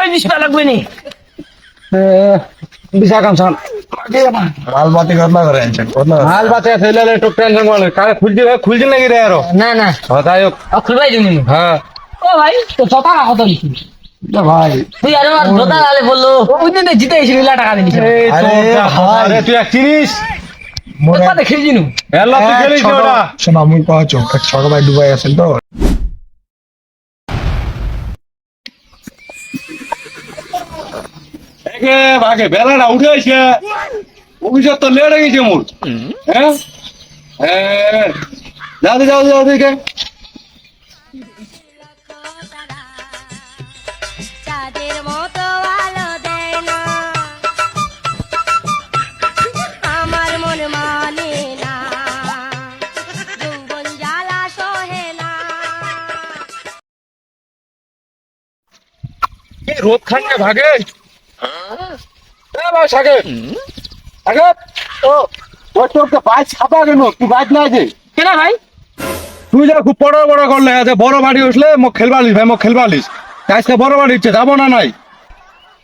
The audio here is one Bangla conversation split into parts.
ভাই বিশ পা লাগবে নি। বিশা কাম সান মাল বাতি ঘটনা করে আনছেন? ঘটনা মাল বাচ্চা ফেলে একটু টেনশন করে কারে খুলছি ভাই খুলছি নাকি রে আরও? না না। হ্যাঁ ও খুলবাই দিবি হ্যাঁ। ও ভাই তো ছটা রাখো তো লিখি ভাই। তুই আর আমার জোতা আলে বলল ওই দিন জিতে এসে টাকা দিলি আরে তোর যা ভাই। আরে তুই এক চিনিস? মোরে কথা খেলছি এলা তুই খেলিস ওটা। শোনা মুই পাচ্ছ এক ছোট ভাই ডুবাই আছেন তো? একে ভাগে বেলাটা উঠে আইছে অভিযোগ তো লেট হয়ে গেছে মোর। হ্যাঁ? হ্যাঁ যাও যাও যাও দেখে মন মানে রোদ খানকে ভাগে ভাই ও ওই তো বাইক ছাপা কেন তুই বাইক না আছে কেন ভাই? তুই যা খুব বড় বড় করলে আছে বড় বাড়ি উঠলে মোক খেলবালিস ভাই মোক খেলবালিস। আজকে বড় বাড়ি ইচ্ছে যাব না নাই?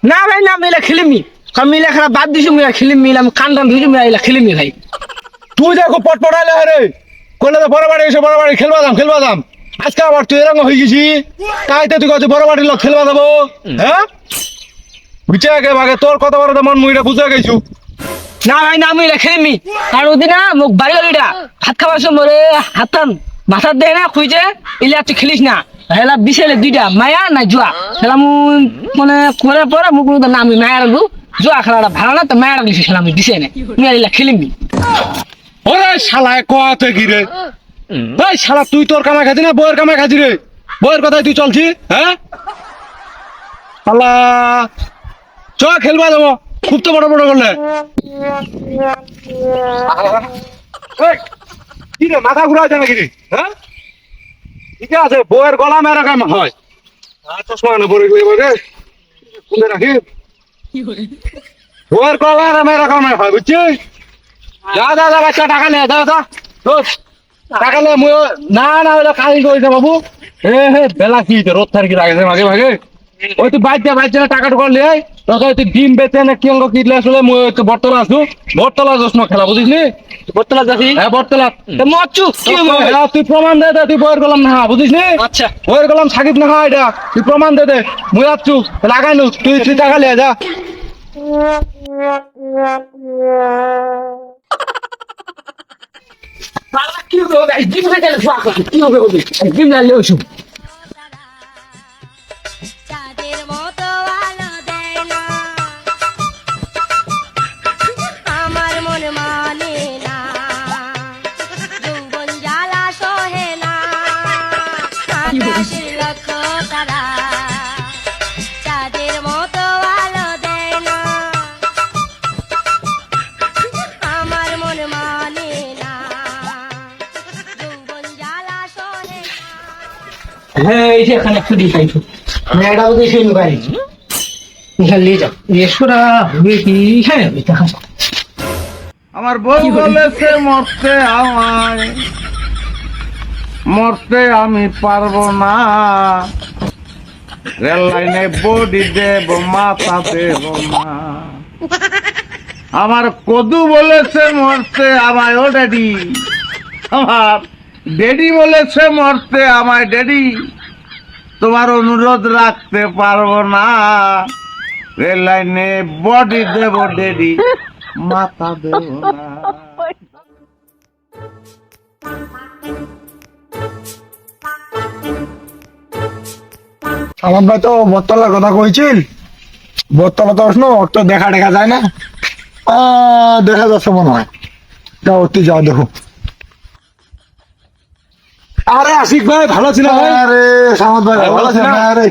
না ভাই না মিলা খেলিমি। বাদ দিছু মিলা খেলিম ভাই। তুই যা খুব পট পড়াইলে রে। করলে তো বড় বাড়ি এসে বড় বাড়ি খেলবা দাম খেলবা দাম। আজকে আবার তুই এরকম হয়ে গেছি। তাইতে তুই কাছে বড় বাড়ির লোক খেলবা যাব হ্যাঁ? বুঝছে আগে ভাগে তোর কত বড় মন মুইটা বুঝে গেছু। না ভাই না মিলা খেলিমি আর ওদিন না মোক বাড়ি গলিটা ভাত খাবার সময় মরে হাতান মাথার দেয় না খুঁজে ইলা তুই খেলিস না। হেলা বিছেলে দুইটা মায়া না জুয়া। হেলা মানে করে পরে মুখ না আমি মায়া রাখব জুয়া খেলাটা ভালো না তো মায়া রাখলিস খেলা আমি দিছে না। ইলা খেলিমি ওরে শালায় কোয়াতে কি রে? ভাই শালা তুই তোর কামাই খাচ্ছি না বইয়ের কামাই খাচ্ছি রে? বইয়ের কথাই তুই চলছি হ্যাঁ? শালা চ খেলবা যাব খুব তো বড় বড় করলে। কি রে, মাথা ঘুরা যায় নাকি হ্যাঁ? ঠিক আছে বইয়ের গলা মেরা কাম হয়। চশমা কেন পরে গিয়ে বলে। খুলে রাখি। বইয়ের গলা মেরা কাম হয় বুঝছিস? যা যা টাকা নে, যা নে না ওটা কালি কইছে বাবু। এ, হে, বেলা কি রোদ থাকি লাগে মাগে মাগে। ওই তুই বাইর যা বাইর যা টাকা টুকা লিয়ে আয়। তোকে তুই ডিম বেচে না কি অঙ্গ কিনলে আসলে মুই তো বটতলা আসু বটতলা যাস না খেলা বুঝিস নি? বর্তলা যাচ্ছি হ্যাঁ বটতলা। মচ্ছু কি হ্যাঁ, তুই প্রমাণ দে দে তুই বইয়ের গলাম না বুঝিস নি? আচ্ছা। বইয়ের গলাম সাকিব না এটা। তুই প্রমাণ দে দে মুই আসছু লাগাইনু তুই তুই টাকা লিয়ে যা। কি হবে? ডিম জুয়া কি হবে হবে ডিম না লিও যে এখানে একটু দিয়ে চাইছো মেয়েটা বলতে সেই লুকাই এখানে নিয়ে যাও। এসোরা হবে কি হ্যাঁ এটা আমার বউ বলেছে মরতে আমায়। মরতে আমি পারব না। রেল লাইনে বডি দেব মাথা দেব না। আমার কদু বলেছে মরতে আমায় ও ড্যাডি আমার ড্যাডি বলেছে মরতে আমায় ড্যাডি তোমার অনুরোধ রাখতে পারব না। রেল লাইনে বডি দেব ড্যাডি মাথা দেব না। আমার ভাই তো বটতলার কথা কইছিল। বটতলা তো আসনো ওর তো দেখা দেখা যায় না। দেখা যাচ্ছে মনে হয়। যাও তুই যাও, দেখো। আরে আশিক ভাই ভালো ছিল ভাই। আরে সামত ভাই ভালো না? আরে।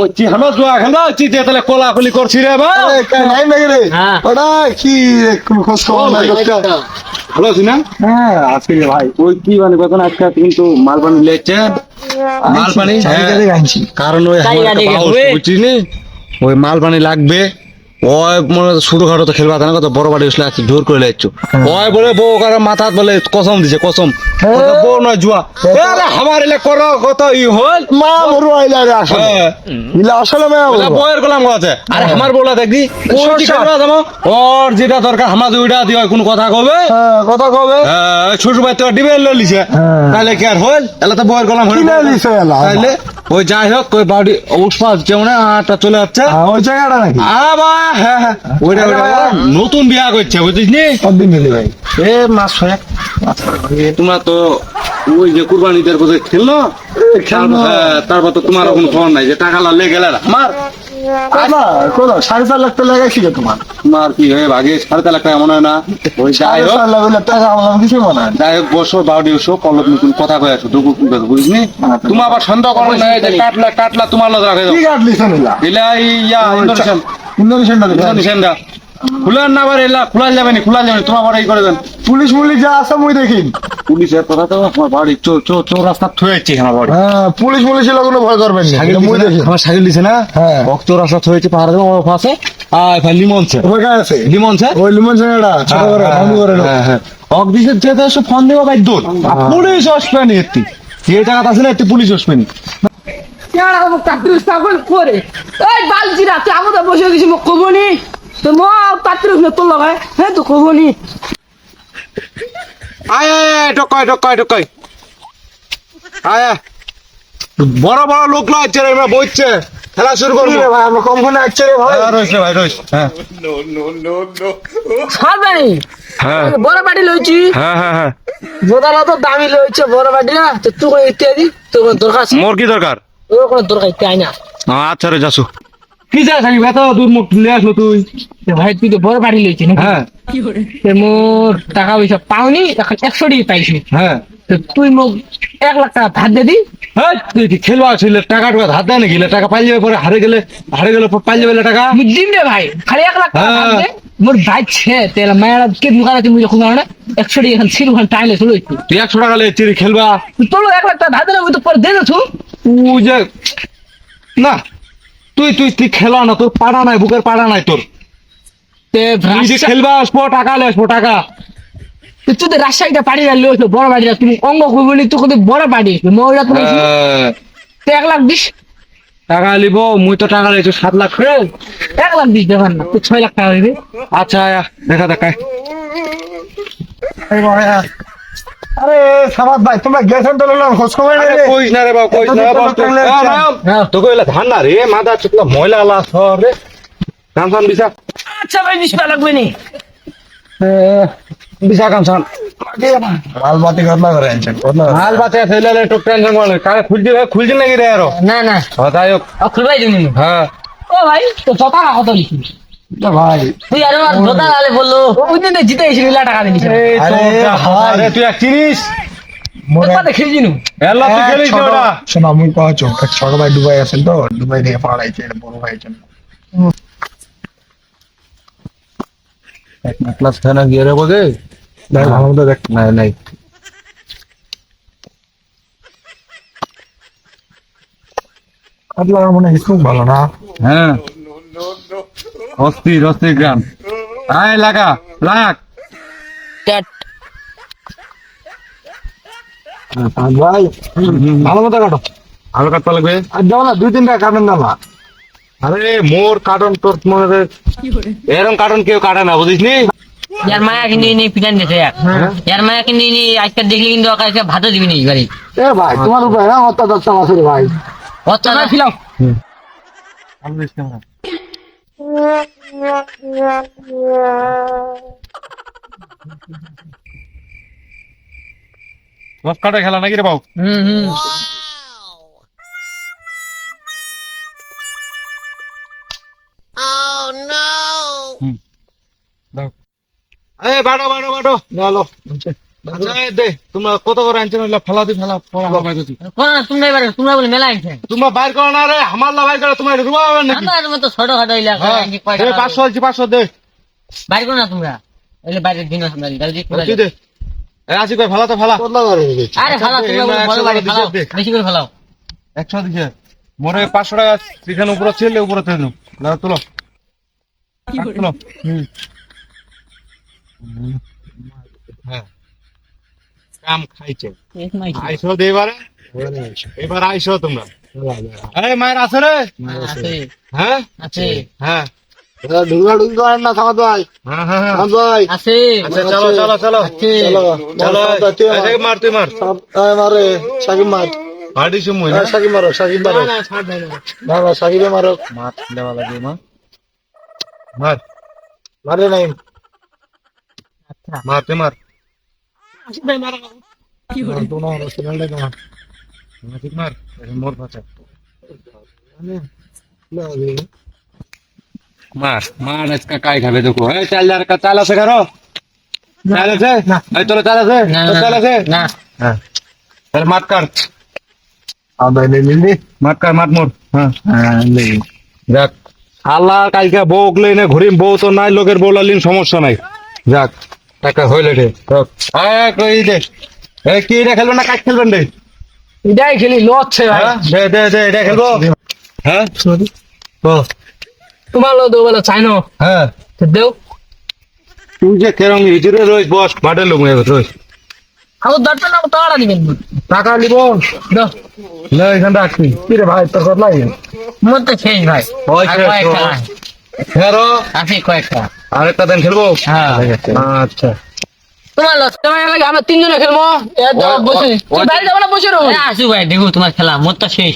ওই চিহানো জোয়া চি যে তাহলে কোলাকুলি করছি রে ভাই। আরে, কে নাই রে? হ্যাঁ। ওটা কি রে, খোঁজ খবর নাই ভালো আছি না? হ্যাঁ আজকে রে ভাই। ওই কি মানে কত আজকে কিন্তু মাল পানি লেছে মাল পানি হ্যাঁ। কারণ ওই। বুঝছিস ওই মাল পানি লাগবে। ওই মনে ছোট খাটো তো খেলবা জানা কত বড় বাড়ি আসলে আজকে জোর করে লাইছো। ওই বলে বউ কার মাথা বলে কসম দিছে কসম। ওটা বউ নয় জুয়া। আরে আমার এলে করো কত ই হল। মা বড় আইলা রে আসলে। হ্যাঁ। ইলা আসলে মা বউয়ের গোলাম আছে। আরে আমার বউলা দেখবি কোন কি? খেলবা জানো ওর যেটা দরকার আমার ওইটা দিয়ে কোন কথা কবে? হ্যাঁ কথা কবে? হ্যাঁ, ছোট ভাই তো ডিবেল লিছে। হ্যাঁ। তাহলে কি আর হল? এলা তো বউয়ের গোলাম হল দিছে এলা তাইলে ওই যাই হোক ওই বাড়ি উসপাস যেমন আটা চলে যাচ্ছে হ্যাঁ, ওই জায়গাটা নাকি? আবার হ্যাঁ হ্যাঁ ওইটা ওইটা নতুন বিয়া করছে বুঝছিস নি? কতদিন মিলি ভাই। এ মাস ছয়েক। তোমরা তো ওই যে কুরবানিদের বোধ খেললো খেললো। হ্যাঁ, তারপর তো তোমার কোনো খবর নাই যে টাকা লাগলে গেলে না। আমার সাড়ে চার লাখ টাকা তোমার? তোমার কি হয়ে ভাগে সাড়ে চার লাখ টাকা মনে হয় না? ওই যাই হোক। টাকা আমার কিছু মনে হয় না। যাই হোক বসো বাউডি বসো পল্লব নতুন কথা কয়ে দুপুর তুমি আবার সন্দেহ করো না কাটলা কাটলা তোমার লোক রাখে কাটলি ইয়া ইন্দোনেশিয়ান ইন্দোনেশিয়ানটা খুলার না আবার এলা খোলা যাবে না খোলা যাবে তোমার আবার করে দেন। পুলিশ মুলিশ যা আছে মুই দেখি পুলিশের কথা তো আমার বাড়ি চো চো চো রাস্তা থয়ে আমার বাড়ি। হ্যাঁ পুলিশ মুলিশ এগুলো কোনো ভয় করবেন না মুই দেখি আমার সাইকেল দিছে না? হ্যাঁ। ভক্ত রাস্তা থয়েছে পাহাড়ে দেবো আমার পাশে আর ভাই লিমন সে ওই কাছে আছে? লিমন সে ওই লিমন সিংড়া ছোট করে বন্ধ করে হ্যাঁ হ্যাঁ। যেতে ফোন দেবো ভাই পুলিশ আসবে নি এত্তি। যে টাকা আছে না এত্তি পুলিশ আসবে নি। কাটরিস পাগল করে এই বালজিরা তুই আমাদের বসে গেছি তো কাটরিস না? তোর লগায়। হ্যাঁ তো কবনি আয় আয় টকাই টকাই আয়। বড় বড় লোক লাগছে রে বইছে। খেলা শুরু করব। রে ভাই আমরা কম ফোনে আসছে রে ভাই? হ্যাঁ রয়েছে ভাই হ্যাঁ। সরবে হ্যাঁ। বড় বাড়ি লইছি। হ্যাঁ হ্যাঁ হ্যাঁ। তো দামি লইছে বড় বাড়ি না। তো তুই ইত্যাদি তোর দরকার আছে। মোর কি দরকার? ওর কোনো দরকার ইত্যাদি না? আচ্ছা রে যাসু। কি যা থাকি এত দূর মুখ নিয়ে আসলো তুই? ভাই তুই তো বড় বাড়ি লইছি না হ্যাঁ। মোর টাকা পয়সা পাওনি এখন একশো টাকা পাইছি। হ্যাঁ। তুই মোক এক লাখ টাকা ধার দি তুই কি ছিল টাকা টাকা ধার দেয় নাকি? টাকা পাই যাবে পরে হারে গেলে হারে গেলে পাই যাবে টাকা। মুই দিম রে ভাই খালি এক লাখ টাকা ধার হ্যাঁ। দে। মোর ভাই ছে তেলা মায়েরা কে দোকান আছে মুই খুব না একশো টাকা এখন ওখানে টাইলে চলো তুই একশো টাকা লে চিরি খেলবা। তোলো এক লাখ টাকা ধার ওই তো পরে দেছো তুই যে না তুই তুই তুই খেলা না তোর পাড়া নাই বুকের পাড়া নাই তোর। খেলবা আসব টাকা আসব টাকা। তুই রাজশাহীটা পাড়ি লইছো বড় বাড়ি তুমি অঙ্গ কইবলি তুই কত বড় বাড়ি মহিলা তুমি এক লাখ দিস টাকা লিব মুই তো টাকা লেছো সাত লাখ করে। এক লাখ দিস দেখান না তুই ছয় লাখ টাকা হইবে। আচ্ছা আয়া, দেখা দেখায়। আরে সামাদ ভাই তোমরা গেছেন তো লইলাম খোঁজ খবর নেই রে। কইস না রে বাবা কইস না হ্যাঁ। তো কইলা ধান না রে মাদা চুকলা ময়লা লা সর রে। কাম সান বিসা আচ্ছা ভাই দিস লাগবে নি। বিসা কাম সান মাল কথা করে আনছেন কথা ফেলে লে টক টেনশন করে কারে খুলজি ভাই খুলজি নাকি রে আরও? না না। হতাই হোক। খুলবাই দিবি হ্যাঁ। ও ভাই তো কত লিখি ভাই। তুই আরে আর দোতা আলে বলল ওই দিন জিতে এসে টাকা দিনিস আরে যা ভাই। আরে তুই এক চিনিস মোরে কথা খেলছি নু এল্লা তুই এক খেলিস না ছোট- ওটা শোনো আমি কহছো এক ছোট ভাই দুবাই আছেন তো দুবাই থেকে পাঠাইছে বড় ভাইয়ের জন্য। এক ক্লাস খানা গিয়ে রে বগে ভাই ভালো মতো দেখ। নাই নাই। কাটলা মনে হয় ভালো না? হ্যাঁ। অস্থির অস্থির গ্রাম। আয় লাগা লাগ। ভাই ভালো মতো কাটো। আলো কাটতে লাগবে আর দাও না দুই তিনটা কাটেন দাও না। আরে মোর কার্টন তোর মনে রে এরকম কার্টন কেউ কাটে না বুঝিস নি? ইয়ার মায়া কিন্তু নি পিটান দিছে ইয়ার। মায়া কিন্তু নি আজকে দেখলি কিন্তু আজকে ভাতও দিবি নি বাড়ি। এ ভাই তোমার উপরে না অত্যাচার রে ভাই। অত না। খিলাও রস কাটা খেলা নাকি রে বাবু হুম হুম এ বাড়ো বাড়ো বাড়ো চলো আচ্ছা এ দে তোমরা কত করে আনছেন ওইলা ফেলা দি ফেলা ফেলা হবে যদি কোন তোমরা এবার তোমরা বলে মেলা আনছে? তোমরা বাইর করো না রে আমার লা বাইর করো তোমার রুবা হবে নাকি? আমার মতো ছোট খাটো ইলা হ্যাঁ পাঁচশো আছে পাঁচশো দে। বাইরে করো না তোমরা। এলে বাইরে দিন আমরা জলদি করে দে। আসি কই ফেলা তো ফেলা। কতলা আরে ফালাও তোমরা বড় বাড়ি ফালাও বেশি করে ফালাও। একশো দিছে। মোরে পাঁচশো টাকা সেখানে উপরে ছেলে উপরে তেল না তুলো। হ্যাঁ। কাম খাইছে। আইসো দে এবারে? এবার আইসো তোমরা। আরে মায়ের আছে রে? আছে। হ্যাঁ? আছে। হ্যাঁ। ঢুকা ঢুকি করেন না সামাদ ভাই। হ্যাঁ হ্যাঁ হ্যাঁ। সামাদ ভাই। আছে। আচ্ছা চলো চলো চলো। চলো চলো। মার তুই মার। মারে। সাকিব মার। সময় হ্যাঁ, সাকিব মারো সাকিব মারো। না না সাকিবে মারো। মার দেওয়া লাগে মা। মার। মারে নাই। মার। তুই মার তোমার সিগন্যালটা তোমার। ঠিক মার মোর বাচ্চা। মার মার আজকে কাই খাবে দেখো? এই চাল যার কা চাল আছে কারও? চাল আছে? এই তোর চাল আছে? তোর চাল আছে? না। হ্যাঁ। তাহলে মাত কাট। আদাই নিলি মাত মাত মোর। হ্যাঁ। হ্যাঁ নেই যাক। আল্লাহ কালকে বউ লইনে ঘুরিম বউ তো নাই লোকের বউ লালিন সমস্যা নাই। যাক। টাকা হইলে রে। কই দে। এ কি রে খেলবেন না কাজ খেলবেন রে? এটাই খেলি লচ্ছে ভাই। হ্যাঁ দে দে দে এটা খেলব। হ্যাঁ? ও। তোমার লো দেবো বলে চাই না? হ্যাঁ। দেও। তুই যে কেরম হিজুরে রইস বস বাটে লোক এবার রইস। আমার দরকার না টাকা দিবেন। টাকা নিব। দাও। না এখান রাখছি কি রে ভাই তোর কথা লাগে? মোর তো শেষ ভাই। কয়েকটা আছে কয়েকটা আরেকটা দিন খেলব? হ্যাঁ। আচ্ছা। তোমার লস লাগে আমরা তিনজনে খেলব। ও- বসে। ও- যাব না বসে রো? আসু ভাই দেখো তোমার খেলা তো শেষ।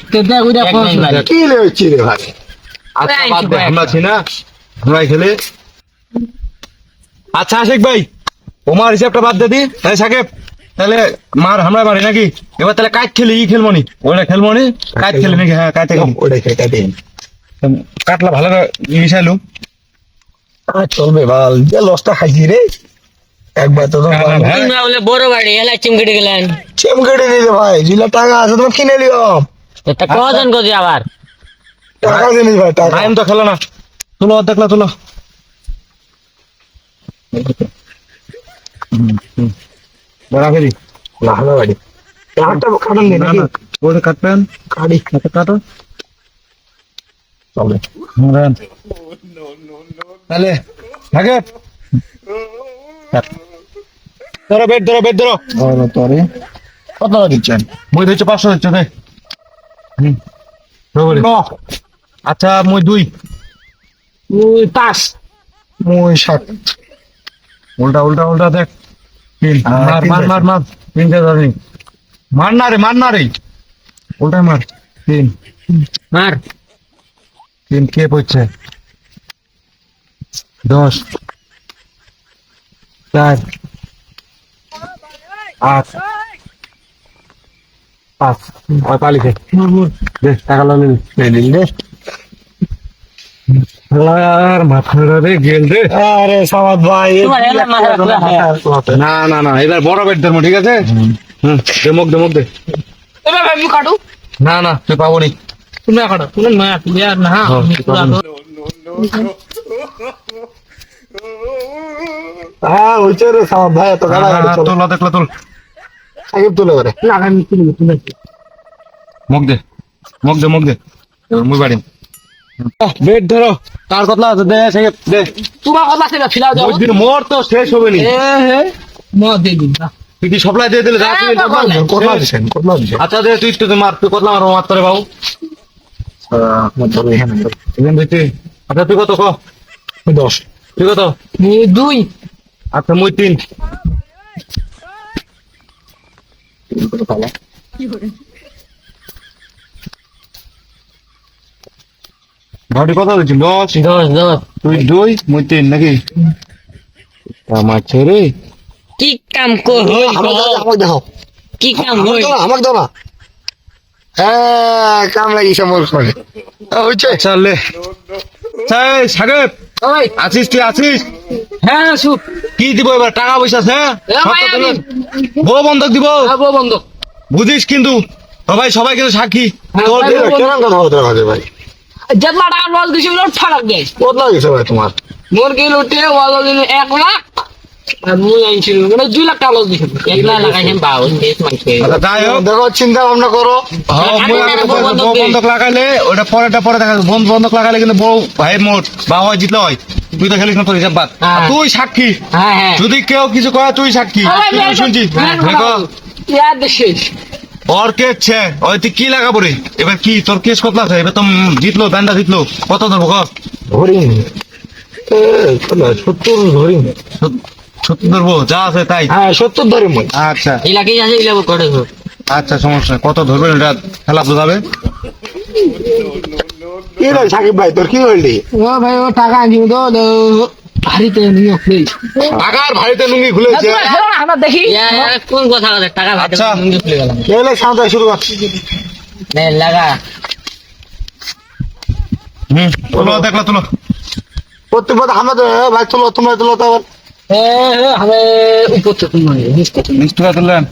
কি হচ্ছে রে ভাই? আচ্ছা। আমরা খেলে আচ্ছা আশিক ভাই ওমার হিসাবটা বাদ দে দি। তাহলে সাকেব তাহলে মার হামরা বাড়ি নাকি? এবার তাহলে কাজ খেলি ই খেলব নি? ওটা খেলব নি? কাজ খেলি নাকি? হ্যাঁ কাজ খেলব ওটা কেটে কাটলা ভালো করে মিশাইলু। আর চলবে ভালো যে লসটা খাইছি রে একবার তো তোমার হ্যাঁ, হ্যাঁ। তোমরা বলে বড় গাড়ি এলাই চিমকেটে গেলেন। চেম কেটে দিলে ভাই জিলা টাকা আছে তোমার কিনে লিও তা কজন করছে আবার? টাকা দিনিস ভাই টাকা। টাইম তো খেলো না। তুলো অর্ধেকলা তুলো। রাখে দি ভালো বাড়ি টাকাটা কাটান দিন না নাকি? না ওটা কাটবেন। কাটি আচ্ছা কাটো চলবে হ্যাঁ তাহলে থাকে ধরো বেড ধরো বেড ধরো। ধরো তরে কত টাকা দিচ্ছেন? মই ধরছো পাঁচশো দিচ্ছ রবরে। আচ্ছা মই দুই। ওই পাস মুই সাত। উল্টা উল্টা উল্টা দেখ। তিন। হ্যাঁ, মার মার মার মার। তিন চার মার না রে মার না রে। উল্টা মার। তিন। মার। তিন কে পড়ছে? দশ চার আট পাঁচ ওই পালিছে দে। টাকা লাগে দিন রে আর মাথাটা রে গেল রে আরে সামাদ ভাই না না না এবার বড় বেড ধর্ম ঠিক আছে? হুম। দে এবার না না তুই পাবো নি তুমি কাটো তুমি না তুমি আর না। হ্যাঁ, তুই তো- হ্যাঁ হইছে রে সামাদ ভাই এত গাড়া গাড়ি চলো। তোলা দেখলা তোল। সাকিব তুলে করে না আমি তুলে মুখ দে মুখ দে মুখ দে। মুই বাড়ি। বেড ধরো। কার কথা আছে? দে দে। তোমার কথা ছিল ছিল যাও ওই দিন মোর তো শেষ হবে নি। এ হে ম দে দিন না তুই কি সপ্লাই দিয়ে দিলে? যা তুই হ্যাঁ, শেষ। কোথা দিছেন কোথা দিছেন আচ্ছা দে তুই একটু মার তুই কতলা মারো মার তোরে বাবু। আচ্ছা তুই কত ক? দশ। তুই কত এই দুই। আচ্ছা মুই তিন। কত পালা ঘটি কত দিচ্ছি দশ দশ। দশ তুই দুই মুই তিন নাকি? আমার ছেড়ে কি কাম কর আমাকে দেখো কি কাম না, আমাকে দাও না। হ্যাঁ কাম লাগিয়েছে মোর করে হইছে। চালে। ওই আছিস তুই আছিস? হ্যাঁ সুপ কি দিব এবার? টাকা পয়সা আছে হ্যাঁ? বউ বন্ধক দিব? বউ বন্ধক। বুঝিস কিন্তু সবাই সবাই কিন্তু সাক্ষী। হ্যাঁ, তোর। কেমন কথা হতে হবে ভাই? যেতলা টাকা লস দিছি ওটা ফারাক দেয়। কত লাগিয়েছে ভাই তোমার। মোর গেল এক লাখ। দেখো চিন্তা ভাবনা করো। হ্যাঁ, বন্ধক লাগাইলে ওটা পরেটা পরে দেখা বন্ধ বন্ধক লাগাইলে কিন্তু বউ ভাই মোট বা হয় জিতলে হয়। তুই তো খেলিস না তোর হিসাব বাদ। হ্যাঁ। তুই সাক্ষী। হ্যাঁ হ্যাঁ। যদি কেউ কিছু কয় তুই সাক্ষী। দেখো। ইয়া দেখিস ওর কেছে ওই তুই কি লাগাবো রে? এবার কি তোর কেস কত লাগছে এবার তো জিতলো ব্যান্ডা জিতলো। কত ধরবো সত্তর হরিণ। সত্যি ধরবো যা আছে তাই। হ্যাঁ সত্তর ধরে মই। আচ্ছা। এলাকি আছে এলাকা করে আচ্ছা সমস্যা কত ধরবেন এটা? খেলা বোঝাবে? কি রে সাকিব ভাই তোর কি হইলি ও ভাই ও টাকা আনিও তো ভারীতে নিও প্লিজ টাকার ভারিতে লুঙ্গি খুলেছে। আমরা দেখি। কোন কথা আছে? টাকা ভাই আচ্ছা। খুলে গেলাম। এলে সাঁতার শুরু কর। নে লাগা। হুম তুলো দেখল তুলো। প্রত্যেক আমরা ভাই তুলো তোমরা তুলো তো আবার। আমি উপর থেকে নয় নিচে থেকে তুললেন।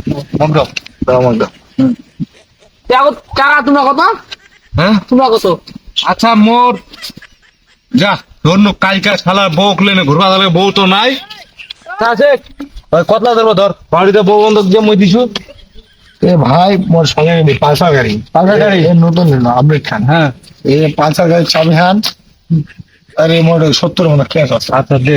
দেখো তোমরা কত হ্যাঁ? তোমরা কত আচ্ছা মোর যা ধন্য কালকা শালা বউ খুলে ঘুরবা যাবে বউ তো নাই। আছে। ওই কতলা ধরবো ধর। বাড়িতে বউ বন্ধক যে মই দিছু। এ ভাই মোর সঙ্গে নিবি পালসার গাড়ি। পালসার গাড়ি? এ নতুন নিল আপডেট খান। হ্যাঁ। এ পালসার গাড়ি চাবি হান আরে মোর সত্তর মনে কেস আছে। আচ্ছা দে।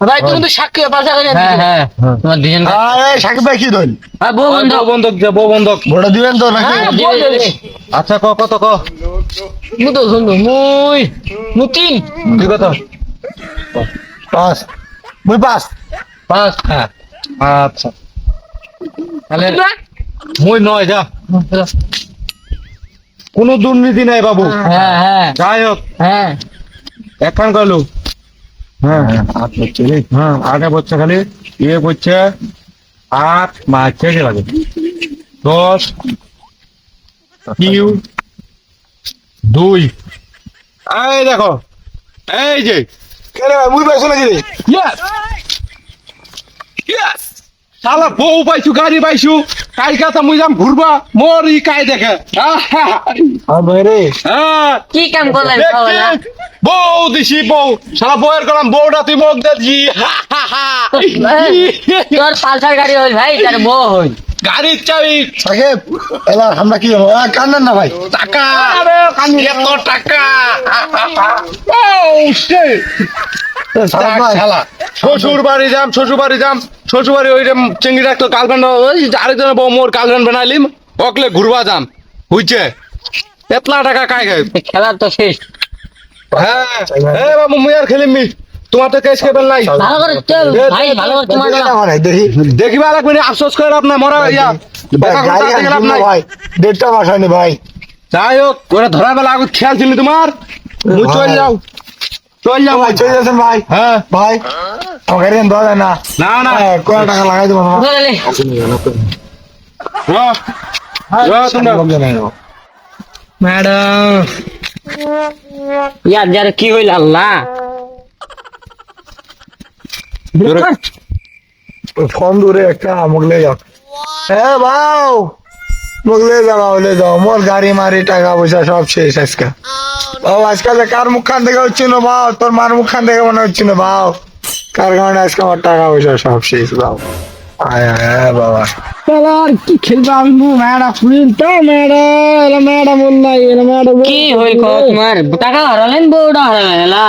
ভাই তুমি তো সাক্ষী পাশা করে হ্যাঁ হ্যাঁ তোমার দুজন আরে সাকিব ভাই কি ধরল হ্যাঁ বউ বন্ধক। যে বউ বন্ধক ভোটা দিবেন তো নাকি? হ্যাঁ। আচ্ছা ক কত ক। মু তো শুনব মুই। মুতিন। কি কত পাস। মুই পাস। পাঁচ হ্যাঁ। আচ্ছা। তাহলে মই নয় যা। কোনো দুর্নীতি নাই বাবু। হ্যাঁ হ্যাঁ। যাই হোক। হ্যাঁ। একখান করলু হ্যাঁ। হাত হচ্ছে রে। হ্যাঁ আগে বলছে খালি ইয়ে করছে আট মাস শেষে লাগে দশ কিউ দুই। এই দেখো এই যে মুই পাইছো নাকি ইয়েস ইয়েস শালা বউ পাইছু গাড়ি পাইছো কাই কাতা মুই যাম ঘুরবা মোর ই কাই দেখে। আ ভাই রে হ্যাঁ কি কাম করলেন বউ দিছি বউ। শালা বউয়ের করাম বউটা তুই মোক দেখি তোর পালসার গাড়ি হইল ভাই তার বউ হইল গাড়ির চাবি। সাকিব এবার আমরা কি কান্দেন না ভাই। টাকা। এত টাকা। ও শ্বশুর বাড়ি যাম শ্বশুর বাড়ি যাম। শ্বশুর বাড়ি ওই চেঙ্গি রাখতো গার্লফ্রেন্ড ওই আরেকজন বউ মোর গার্লফ্রেন্ড বানাইলিম। অকলে ঘুরবা যাম। বুঝছে? এতলা টাকা কাই খাই খেলা তো শেষ। হ্যাঁ। বাবু মুই আর খেলিম তোমার তো কেস কেবল নাই। ভালো করে ভাই ভালো করে তোমার দেখি না দেখি। দেখিবা লাগবে না আফসোস করে আপনার মরা ইয়া ভাই, বেকার গাড়ি কথা আর দেখে লাভ কিনবো নাই। ভাই দেড়টা মাস হয়নি ভাই। যাই হোক ওরা ধরার বেলা আগে খেয়াল ছিল তোমার? মুই চল যাও চল যাও। ভাই চলে যাচ্ছেন ভাই। হ্যাঁ। ভাই আমার গাড়ি দেওয়া যায় না। না না। কয় টাকা লাগাই দেবো না। ধরে তোমরা। ম্যাডাম। ইয়ার যার কি হইল আল্লাহ? ফোন দূরে একটা মোগলে যাও। হ্যাঁ বাউ মোগলে যাও বলে যাও। মোর গাড়ি মারি টাকা পয়সা সব শেষ আজকে। বাউ আজকাল কার মুখখান থেকে হচ্ছে না বাউ তোর মার মুখখান থেকে মনে হচ্ছে না বাউ কার কারণে আজকে আমার টাকা পয়সা সব শেষ বাউ আয় আয় বাবা। তাহলে আর কি খেলব আমি? ম্যাডাম ফুল তো ম্যাডাম এলা নাই এলা ম্যাডাম কি হইল কো তোমার? টাকা হারালেন বউটা হারালেন এলা।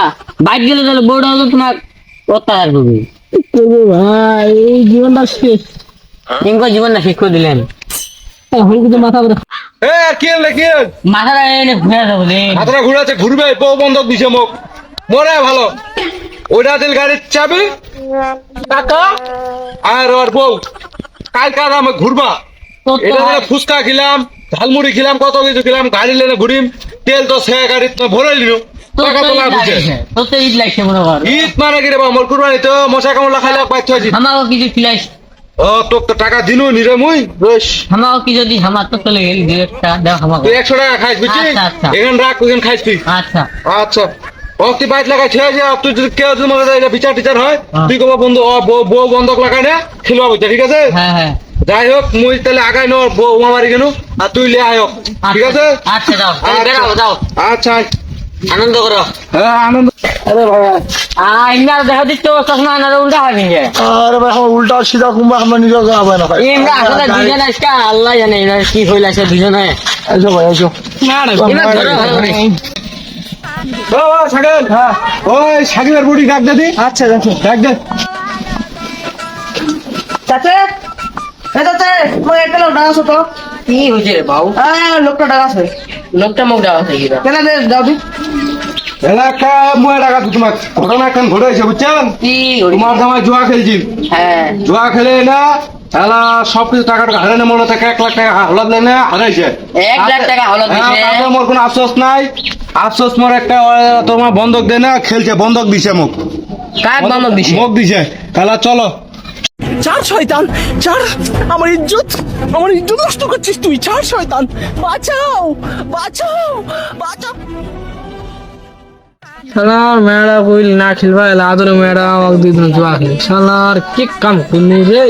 বাইক গেলে তাহলে বউটা হলো তোমার অত্যাচার করব ভাই এই জীবনটা শেষ। কিংবা জীবনটা শেষ করে দিলেন। এখন কিন্তু মাথা করে এ কি হল কি হল? মাথাটা এনে ঘুরে যাব দিন হাতটা ঘুরাচ্ছে ঘুরবে বউ বন্ধক দিছে মোক। মরে ভালো। ওইটা দিল গাড়ির চাবি। টাকা আর ওর বউ। কাল কাল আমি ঘুরবা। এটা দিলে ফুচকা খেলাম ঝালমুড়ি খেলাম কত কিছু খেলাম গাড়ি লেনে ঘুরিম তেল তো সে গাড়ি ভরে নিল ও তোক তো টাকা দিনু মুই কি যদি আমার তো চলে গেল আমাকে তুই একশো টাকা খাইস বুঝছিস আচ্ছা, আচ্ছা। রাখ ওখানে খাইস তুই। আচ্ছা। আচ্ছা। ও তুই লাগাই ছেড়ে যা তুই যদি কেউ যদি মনে বিচার টিচার হয় হ্যাঁ। তুই কবা বন্ধু ও বউ বন্ধক লাগাই না খেলবা বুঝছে ঠিক আছে? হ্যাঁ হ্যাঁ। যাই হোক মুই তাহলে আগাই নো বউ মারি কেন আর তুই লে আয় হোক। ঠিক আছে? আচ্ছা যাও। যাও। আচ্ছা আনন্দ করো। হ্যাঁ আনন্দ। আরে ভাই ইমরা দেখা দিচ্ছ চশমা না উল্টা হবে নিজে আরে ভাই আমার উল্টা সিধা কুম্বা আমরা নিজে যাব না ভাই। ইমরা আসলে দুজন আজকে আল্লাহ জানে এরা কি হইল আছে দুজনে এসো ভাই এসো ম্যাডাম এবার ধরো ভালো করে। ও ও, হ্যাঁ। ওই শাকিলের বুড়ি ডাক দে আচ্ছা দেখো। ডাক দে। চাচা? এ চাচা তোমার একটা লোক ডাকা তো। কি হয়েছে রে বাবু? হ্যাঁ লোকটা কিরা কেন দে। এলাকা মুয়ে ডাকা তো তোমার ঘটনা বুঝছেন? কি তোমার জামাই জুয়া খেলছি। হ্যাঁ। জুয়া খেলে না সব কিছু টাকা টাকা হারানো মনে থেকে এক লাখ টাকা হলাদ নেই না হারাইছে। এক লাখ টাকা হলাদ হ্যাঁ, তারপরে মোর কোনো আফসোস নাই। আফসোস মোর একটা তোমার বন্ধক দেয় না খেলছে বন্ধক দিছে বামক দিছে? মুখ দিছে। তাহলে চলো। চার শয়তান চার আমার ইজ্জত আমার ইজ্জত নষ্ট করছিস তুই চার শয়তান। বাঁচাও বাঁচাও বাঁচাও। শালার মেয়েরা কইল, না খেলবা এলা আদরে মেয়েরা আমাকে দুই দিন জুয়া খেলে। শালার কি কাম করলি রে?